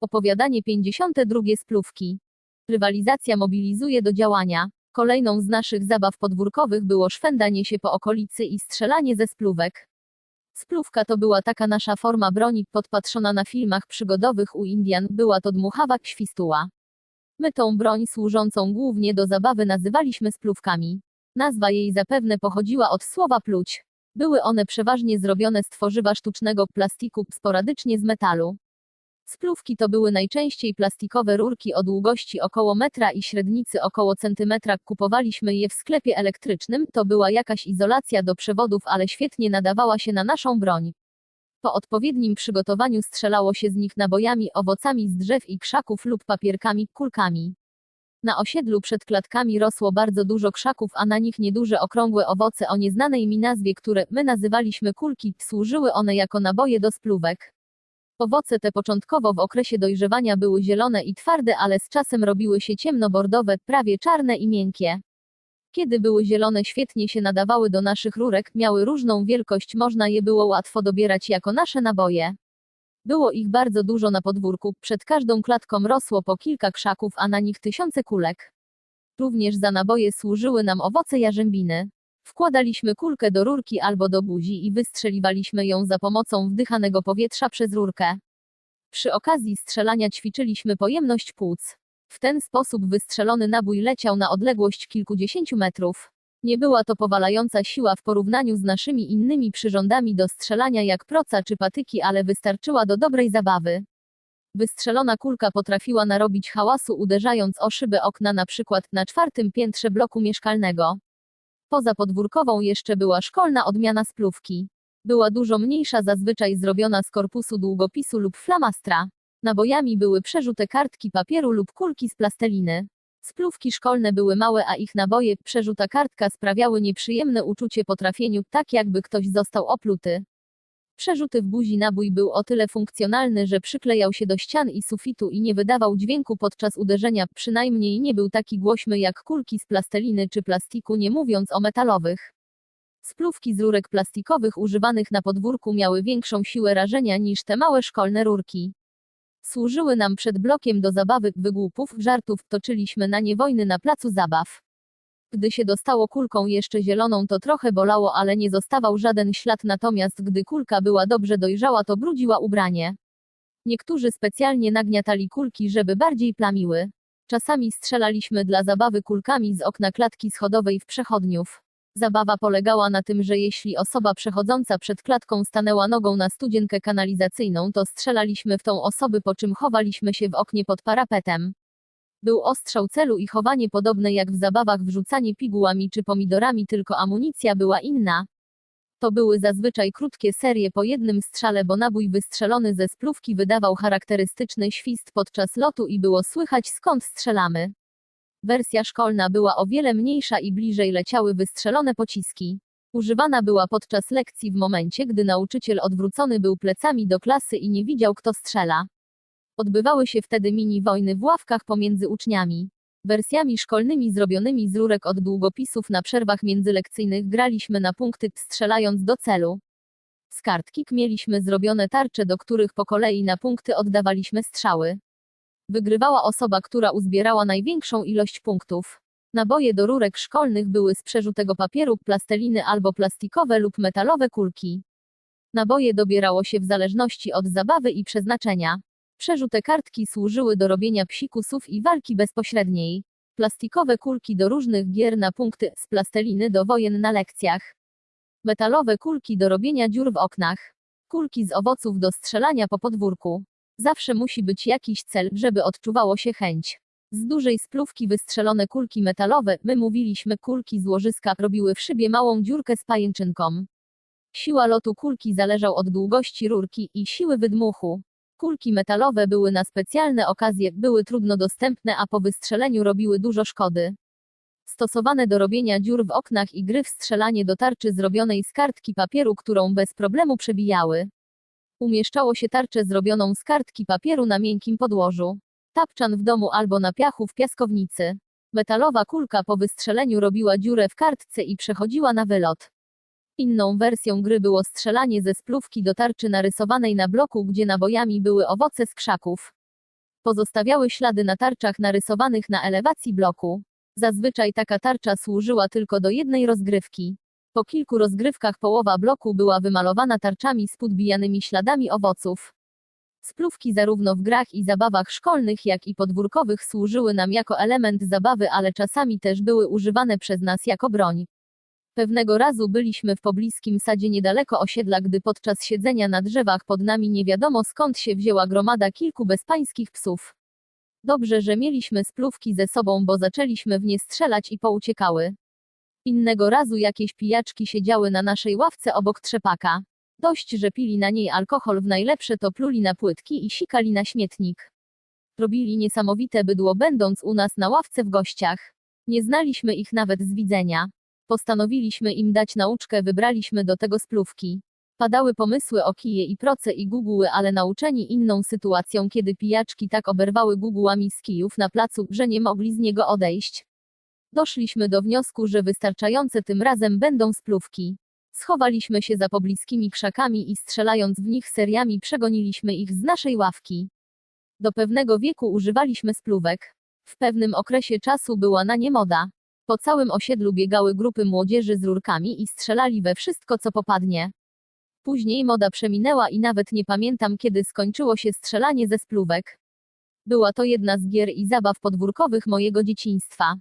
Opowiadanie 52 Splówki. Rywalizacja mobilizuje do działania. Kolejną z naszych zabaw podwórkowych było szwendanie się po okolicy i strzelanie ze splówek. Splówka to była taka nasza forma broni, podpatrzona na filmach przygodowych u Indian, była to dmuchawa świstuła. My tą broń służącą głównie do zabawy nazywaliśmy splówkami. Nazwa jej zapewne pochodziła od słowa pluć. Były one przeważnie zrobione z tworzywa sztucznego plastiku, sporadycznie z metalu. Splówki to były najczęściej plastikowe rurki o długości około metra i średnicy około centymetra. Kupowaliśmy je w sklepie elektrycznym, to była jakaś izolacja do przewodów, ale świetnie nadawała się na naszą broń. Po odpowiednim przygotowaniu strzelało się z nich nabojami, owocami z drzew i krzaków lub papierkami, kulkami. Na osiedlu przed klatkami rosło bardzo dużo krzaków, a na nich nieduże okrągłe owoce o nieznanej mi nazwie, które my nazywaliśmy kulki, służyły one jako naboje do splówek. Owoce te początkowo w okresie dojrzewania były zielone i twarde, ale z czasem robiły się ciemnobordowe, prawie czarne i miękkie. Kiedy były zielone świetnie się nadawały do naszych rurek, miały różną wielkość, można je było łatwo dobierać jako nasze naboje. Było ich bardzo dużo na podwórku, przed każdą klatką rosło po kilka krzaków, a na nich tysiące kulek. Również za naboje służyły nam owoce jarzębiny. Wkładaliśmy kulkę do rurki albo do buzi i wystrzeliwaliśmy ją za pomocą wdychanego powietrza przez rurkę. Przy okazji strzelania ćwiczyliśmy pojemność płuc. W ten sposób wystrzelony nabój leciał na odległość kilkudziesięciu metrów. Nie była to powalająca siła w porównaniu z naszymi innymi przyrządami do strzelania jak proca czy patyki, ale wystarczyła do dobrej zabawy. Wystrzelona kulka potrafiła narobić hałasu uderzając o szybę okna na przykład na czwartym piętrze bloku mieszkalnego. Poza podwórkową jeszcze była szkolna odmiana splówki. Była dużo mniejsza, zazwyczaj zrobiona z korpusu długopisu lub flamastra. Nabojami były przerzute kartki papieru lub kulki z plasteliny. Splówki szkolne były małe, a ich naboje, przerzuta kartka sprawiały nieprzyjemne uczucie po trafieniu, tak jakby ktoś został opluty. Przerzuty w buzi nabój był o tyle funkcjonalny, że przyklejał się do ścian i sufitu i nie wydawał dźwięku podczas uderzenia, przynajmniej nie był taki głośny jak kulki z plasteliny czy plastiku, nie mówiąc o metalowych. Splówki z rurek plastikowych używanych na podwórku miały większą siłę rażenia niż te małe szkolne rurki. Służyły nam przed blokiem do zabawy, wygłupów, żartów, toczyliśmy na nie wojny na placu zabaw. Gdy się dostało kulką jeszcze zieloną, to trochę bolało, ale nie zostawał żaden ślad, natomiast gdy kulka była dobrze dojrzała, to brudziła ubranie. Niektórzy specjalnie nagniatali kulki, żeby bardziej plamiły. Czasami strzelaliśmy dla zabawy kulkami z okna klatki schodowej w przechodniów. Zabawa polegała na tym, że jeśli osoba przechodząca przed klatką stanęła nogą na studzienkę kanalizacyjną, to strzelaliśmy w tą osobę, po czym chowaliśmy się w oknie pod parapetem. Był ostrzał celu i chowanie podobne jak w zabawach wrzucanie pigułami czy pomidorami, tylko amunicja była inna. To były zazwyczaj krótkie serie po jednym strzale, bo nabój wystrzelony ze splówki wydawał charakterystyczny świst podczas lotu i było słychać skąd strzelamy. Wersja szkolna była o wiele mniejsza i bliżej leciały wystrzelone pociski. Używana była podczas lekcji w momencie, gdy nauczyciel odwrócony był plecami do klasy i nie widział kto strzela. Odbywały się wtedy mini wojny w ławkach pomiędzy uczniami. Wersjami szkolnymi zrobionymi z rurek od długopisów na przerwach międzylekcyjnych graliśmy na punkty, strzelając do celu. Z kartkik mieliśmy zrobione tarcze, do których po kolei na punkty oddawaliśmy strzały. Wygrywała osoba, która uzbierała największą ilość punktów. Naboje do rurek szkolnych były z przerzutego papieru, plasteliny albo plastikowe lub metalowe kulki. Naboje dobierało się w zależności od zabawy i przeznaczenia. Przerzute kartki służyły do robienia psikusów i walki bezpośredniej. Plastikowe kulki do różnych gier na punkty, z plasteliny do wojen na lekcjach. Metalowe kulki do robienia dziur w oknach. Kulki z owoców do strzelania po podwórku. Zawsze musi być jakiś cel, żeby odczuwało się chęć. Z dużej splówki wystrzelone kulki metalowe, my mówiliśmy kulki z łożyska, robiły w szybie małą dziurkę z pajęczynką. Siła lotu kulki zależał od długości rurki i siły wydmuchu. Kulki metalowe były na specjalne okazje, były trudno dostępne, a po wystrzeleniu robiły dużo szkody. Stosowane do robienia dziur w oknach i gry w strzelanie do tarczy zrobionej z kartki papieru, którą bez problemu przebijały. Umieszczało się tarczę zrobioną z kartki papieru na miękkim podłożu. Tapczan w domu albo na piachu w piaskownicy. Metalowa kulka po wystrzeleniu robiła dziurę w kartce i przechodziła na wylot. Inną wersją gry było strzelanie ze splówki do tarczy narysowanej na bloku, gdzie nabojami były owoce z krzaków. Pozostawiały ślady na tarczach narysowanych na elewacji bloku. Zazwyczaj taka tarcza służyła tylko do jednej rozgrywki. Po kilku rozgrywkach połowa bloku była wymalowana tarczami z podbijanymi śladami owoców. Splówki zarówno w grach i zabawach szkolnych, jak i podwórkowych służyły nam jako element zabawy, ale czasami też były używane przez nas jako broń. Pewnego razu byliśmy w pobliskim sadzie niedaleko osiedla, gdy podczas siedzenia na drzewach pod nami nie wiadomo skąd się wzięła gromada kilku bezpańskich psów. Dobrze, że mieliśmy splówki ze sobą, bo zaczęliśmy w nie strzelać i pouciekały. Innego razu jakieś pijaczki siedziały na naszej ławce obok trzepaka. Dość, że pili na niej alkohol w najlepsze to pluli na płytki i sikali na śmietnik. Robili niesamowite bydło będąc u nas na ławce w gościach. Nie znaliśmy ich nawet z widzenia. Postanowiliśmy im dać nauczkę, wybraliśmy do tego splówki. Padały pomysły o kije i proce i guguły, ale nauczeni inną sytuacją, kiedy pijaczki tak oberwały gugułami z kijów na placu, że nie mogli z niego odejść. Doszliśmy do wniosku, że wystarczające tym razem będą splówki. Schowaliśmy się za pobliskimi krzakami i strzelając w nich seriami przegoniliśmy ich z naszej ławki. Do pewnego wieku używaliśmy splówek. W pewnym okresie czasu była na nie moda. Po całym osiedlu biegały grupy młodzieży z rurkami i strzelali we wszystko, co popadnie. Później moda przeminęła i nawet nie pamiętam, kiedy skończyło się strzelanie ze splówek. Była to jedna z gier i zabaw podwórkowych mojego dzieciństwa.